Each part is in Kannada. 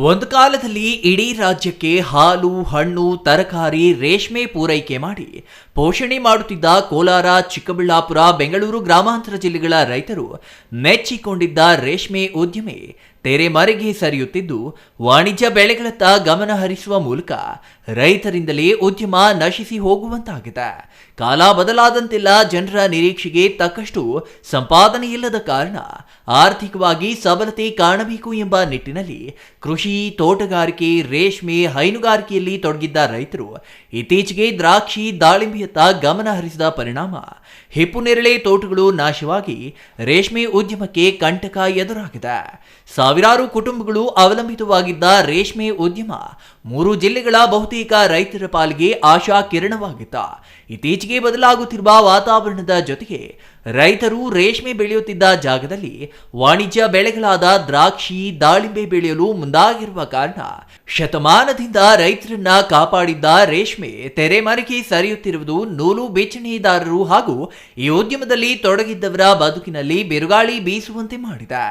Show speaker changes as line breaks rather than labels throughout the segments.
ಒಂದು ಕಾಲದಲ್ಲಿ ಇಡೀ ರಾಜ್ಯಕ್ಕೆ ಹಾಲು, ಹಣ್ಣು, ತರಕಾರಿ, ರೇಷ್ಮೆ ಪೂರೈಕೆ ಮಾಡಿ ಪೋಷಣೆ ಮಾಡುತ್ತಿದ್ದ ಕೋಲಾರ, ಚಿಕ್ಕಬಳ್ಳಾಪುರ, ಬೆಂಗಳೂರು ಗ್ರಾಮಾಂತರ ಜಿಲ್ಲೆಗಳ ರೈತರು ಮೆಚ್ಚಿಕೊಂಡಿದ್ದ ರೇಷ್ಮೆ ಉದ್ಯಮೆ ತೆರೆಮರೆಗೆ ಸರಿಯುತ್ತಿದ್ದು, ವಾಣಿಜ್ಯ ಬೆಳೆಗಳತ್ತ ಗಮನ ಹರಿಸುವ ಮೂಲಕ ರೈತರಿಂದಲೇ ಉದ್ಯಮ ನಶಿಸಿ ಹೋಗುವಂತಾಗಿದೆ. ಕಾಲ ಬದಲಾದಂತೆಲ್ಲ ಜನರ ನಿರೀಕ್ಷೆಗೆ ತಕ್ಕಷ್ಟು ಸಂಪಾದನೆ ಇಲ್ಲದ ಕಾರಣ ಆರ್ಥಿಕವಾಗಿ ಸಬಲತೆ ಕಾಣಬೇಕು ಎಂಬ ನಿಟ್ಟಿನಲ್ಲಿ ಕೃಷಿ ತೋಟಗಾರಿಕೆ, ರೇಷ್ಮೆ, ಹೈನುಗಾರಿಕೆಯಲ್ಲಿ ತೊಡಗಿದ್ದ ರೈತರು ಇತ್ತೀಚೆಗೆ ದ್ರಾಕ್ಷಿ, ದಾಳಿಂಬೆಯತ್ತ ಗಮನ ಹರಿಸಿದ ಪರಿಣಾಮ ಹಿಪ್ಪುನೇರಳೆ ತೋಟಗಳು ನಾಶವಾಗಿ ರೇಷ್ಮೆ ಉದ್ಯಮಕ್ಕೆ ಕಂಟಕ ಎದುರಾಗಿದೆ. ಸಾವಿರಾರು ಕುಟುಂಬಗಳು ಅವಲಂಬಿತವಾಗಿದ್ದ ರೇಷ್ಮೆ ಉದ್ಯಮ ಮೂರು ಜಿಲ್ಲೆಗಳ ಬಹುತೇಕ ರೈತರ ಪಾಲಿಗೆ ಆಶಾ ಕಿರಣವಾಗಿತ್ತ ಇತ್ತೀಚೆಗೆ ಬದಲಾಗುತ್ತಿರುವ ವಾತಾವರಣದ ಜೊತೆಗೆ ರೈತರು ರೇಷ್ಮೆ ಬೆಳೆಯುತ್ತಿದ್ದ ಜಾಗದಲ್ಲಿ ವಾಣಿಜ್ಯ ಬೆಳೆಗಳಾದ ದ್ರಾಕ್ಷಿ, ದಾಳಿಂಬೆ ಬೆಳೆಯಲು ಮುಂದಾಗಿರುವ ಕಾರಣ ಶತಮಾನದಿಂದ ರೈತರನ್ನ ಕಾಪಾಡಿದ್ದ ರೇಷ್ಮೆ ತೆರೆಮರೆಗೆ ಸರಿಯುತ್ತಿರುವುದು ನೂಲು ಬೇಚಣೆದಾರರು ಹಾಗೂ ಈ ಉದ್ಯಮದಲ್ಲಿ ತೊಡಗಿದ್ದವರ ಬದುಕಿನಲ್ಲಿ ಬಿರುಗಾಳಿ ಬೀಸುವಂತೆ ಮಾಡಿದೆ.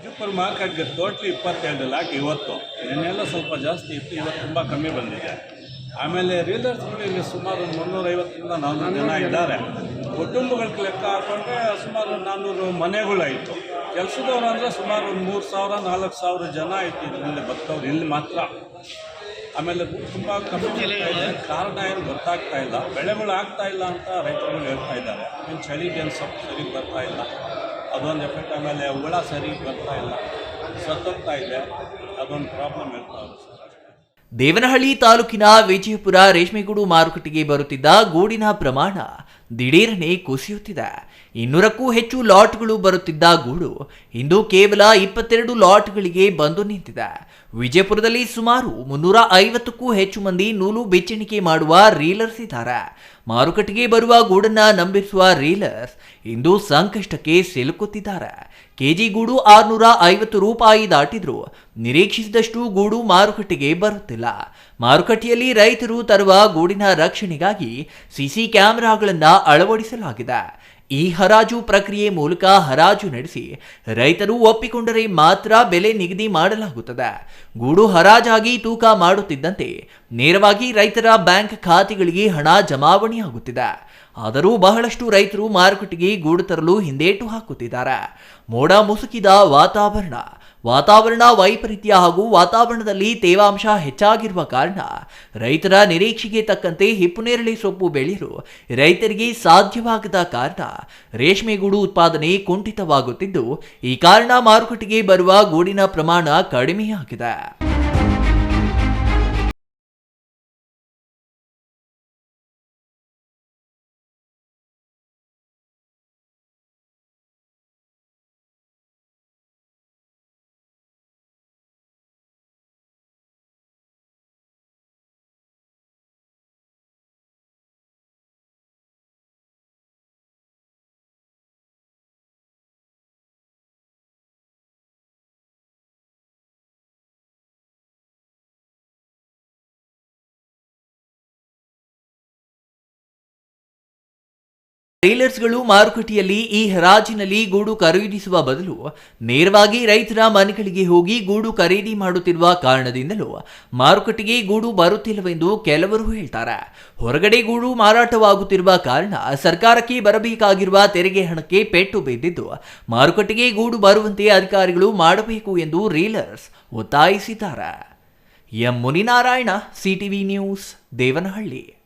ಸೂಪರ್ ಮಾರ್ಕೆಟ್ಗೆ ಟೋಟ್ಲಿ ಇಪ್ಪತ್ತೆರಡು ಲಾಕ್ ಇವತ್ತು ನಿನ್ನೆಲ್ಲ ಸ್ವಲ್ಪ ಜಾಸ್ತಿ ಇತ್ತು, ಇವತ್ತು ತುಂಬ ಕಮ್ಮಿ ಬಂದಿದೆ. ಆಮೇಲೆ ರೀಲರ್ಸ್ಗಳು ಇಲ್ಲಿ ಸುಮಾರು ಮುನ್ನೂರೈವತ್ತರಿಂದ ನಾನ್ನೂರು ಜನ ಇದ್ದಾರೆ. ಕುಟುಂಬಗಳಿಗೆ ಲೆಕ್ಕ ಹಾಕೊಂಡ್ರೆ ಸುಮಾರು ನಾನ್ನೂರು ಮನೆಗಳಾಯಿತು. ಕೆಲಸದವ್ರು ಅಂದರೆ ಸುಮಾರು ಒಂದು ಮೂರು ಸಾವಿರ, ನಾಲ್ಕು ಸಾವಿರ ಜನ ಆಯಿತು ಇದರಲ್ಲಿ ಬರ್ತವ್ರು ಇಲ್ಲಿ ಮಾತ್ರ. ಆಮೇಲೆ ತುಂಬ ಕಮ್ಮಿ ಇದೆ. ಕಾರಣ ಏನು ಗೊತ್ತಾಗ್ತಾ ಇಲ್ಲ. ಬೆಳೆಗಳು ಆಗ್ತಾ ಇಲ್ಲ ಅಂತ ರೈತರುಗಳು ಹೇಳ್ತಾ ಇದ್ದಾರೆ. ಇನ್ನು ಏನು ಸ್ವಲ್ಪ ಸರಿ ಬರ್ತಾ ಇಲ್ಲ. ಅದೊಂದು ಎಫೆಕ್ಟ್ ಆಮೇಲೆ ಹುಳ ಸರಿ ಬರ್ತಾ ಇಲ್ಲ. ಸತ್ತೋಗ್ತಾ ಇದೆ. ಅದೊಂದು ಪ್ರಾಬ್ಲಮ್ ಇರ್ತಾ ಇದೆ
ದೇವನಹಳ್ಳಿ ತಾಲೂಕಿನ ವಿಜಯಪುರ ರೇಷ್ಮೆಗೂಡು ಮಾರುಕಟ್ಟೆಗೆ ಬರುತ್ತಿದ್ದ ಗೂಡಿನ ಪ್ರಮಾಣ ದಿಢೀರನೆ ಕುಸಿಯುತ್ತಿದೆ. ಇನ್ನೂರಕ್ಕೂ ಹೆಚ್ಚು ಲಾಟ್ಗಳು ಬರುತ್ತಿದ್ದ ಗೂಡು ಇಂದು ಕೇವಲ ಇಪ್ಪತ್ತೆರಡು ಲಾಟ್ಗಳಿಗೆ ಬಂದು ನಿಂತಿದೆ. ವಿಜಯಪುರದಲ್ಲಿ ಸುಮಾರು ಮುನ್ನೂರ ಐವತ್ತಕ್ಕೂ ಹೆಚ್ಚು ಮಂದಿ ನೂಲು ಬೆಚ್ಚಣಿಕೆ ಮಾಡುವ ರೀಲರ್ಸ್ ಇದ್ದಾರೆ. ಮಾರುಕಟ್ಟೆಗೆ ಬರುವ ಗೂಡನ್ನ ನಂಬಿಸುವ ರೀಲರ್ಸ್ ಇಂದು ಸಂಕಷ್ಟಕ್ಕೆ ಸಿಲುಕುತ್ತಿದ್ದಾರೆ. ಕೆಜಿ ಗೂಡು ಆರುನೂರ ಐವತ್ತು ರೂಪಾಯಿ ದಾಟಿದ್ರು ನಿರೀಕ್ಷಿಸಿದಷ್ಟು ಗೂಡು ಮಾರುಕಟ್ಟೆಗೆ ಬರುತ್ತಿಲ್ಲ. ಮಾರುಕಟ್ಟೆಯಲ್ಲಿ ರೈತರು ತರುವ ಗೂಡಿನ ರಕ್ಷಣೆಗಾಗಿ ಸಿಸಿ ಕ್ಯಾಮೆರಾಗಳನ್ನು ಅಳವಡಿಸಲಾಗಿದೆ. ಈ ಹರಾಜು ಪ್ರಕ್ರಿಯೆ ಮೂಲಕ ಹರಾಜು ನಡೆಸಿ ರೈತರು ಒಪ್ಪಿಕೊಂಡರೆ ಮಾತ್ರ ಬೆಲೆ ನಿಗದಿ ಮಾಡಲಾಗುತ್ತದೆ. ಗೂಡು ಹರಾಜಾಗಿ ತೂಕ ಮಾಡುತ್ತಿದ್ದಂತೆ ನೇರವಾಗಿ ರೈತರ ಬ್ಯಾಂಕ್ ಖಾತೆಗಳಿಗೆ ಹಣ ಜಮಾವಣೆಯಾಗುತ್ತಿದೆ. ಆದರೂ ಬಹಳಷ್ಟು ರೈತರು ಮಾರುಕಟ್ಟೆಗೆ ಗೂಡು ತರಲು ಹಿಂದೇಟು ಹಾಕುತ್ತಿದ್ದಾರೆ. ಮೋಡ ಮುಸುಕಿದ ವಾತಾವರಣ. ವಾತಾವರಣ ವೈಪರೀತ್ಯ ಹಾಗೂ ವಾತಾವರಣದಲ್ಲಿ ತೇವಾಂಶ ಹೆಚ್ಚಾಗಿರುವ ಕಾರಣ ರೈತರ ನಿರೀಕ್ಷೆಗೆ ತಕ್ಕಂತೆ ಹಿಪ್ಪುನೇರಳೆ ಸೊಪ್ಪು ಬೆಳೆಯಲು ರೈತರಿಗೆ ಸಾಧ್ಯವಾಗದ ಕಾರಣ ರೇಷ್ಮೆಗೂಡು ಉತ್ಪಾದನೆ ಕುಂಠಿತವಾಗುತ್ತಿದ್ದು, ಈ ಕಾರಣ ಮಾರುಕಟ್ಟೆಗೆ ಬರುವ ಗೂಡಿನ ಪ್ರಮಾಣ ಕಡಿಮೆಯಾಗಿದೆ. ಟೇಲರ್ಸ್ಗಳು ಮಾರುಕಟ್ಟೆಯಲ್ಲಿ ಈ ಹರಾಜಿನಲ್ಲಿ ಗೂಡು ಖರೀದಿಸುವ ಬದಲು ನೇರವಾಗಿ ರೈತರ ಮನೆಗಳಿಗೆ ಹೋಗಿ ಗೂಡು ಖರೀದಿ ಮಾಡುತ್ತಿರುವ ಕಾರಣದಿಂದಲೂ ಮಾರುಕಟ್ಟೆಗೆ ಗೂಡು ಬರುತ್ತಿಲ್ಲವೆಂದು ಕೆಲವರು ಹೇಳ್ತಾರೆ. ಹೊರಗಡೆ ಗೂಡು ಮಾರಾಟವಾಗುತ್ತಿರುವ ಕಾರಣ ಸರ್ಕಾರಕ್ಕೆ ಬರಬೇಕಾಗಿರುವ ತೆರಿಗೆ ಹಣಕ್ಕೆ ಪೆಟ್ಟು ಬಿದ್ದಿದ್ದು, ಮಾರುಕಟ್ಟೆಗೆ ಗೂಡು ಬರುವಂತೆ ಅಧಿಕಾರಿಗಳು ಮಾಡಬೇಕು ಎಂದು ರೀಲರ್ಸ್ ಒತ್ತಾಯಿಸಿದ್ದಾರೆ. M Muninarayana, CTV news, Devanahalli.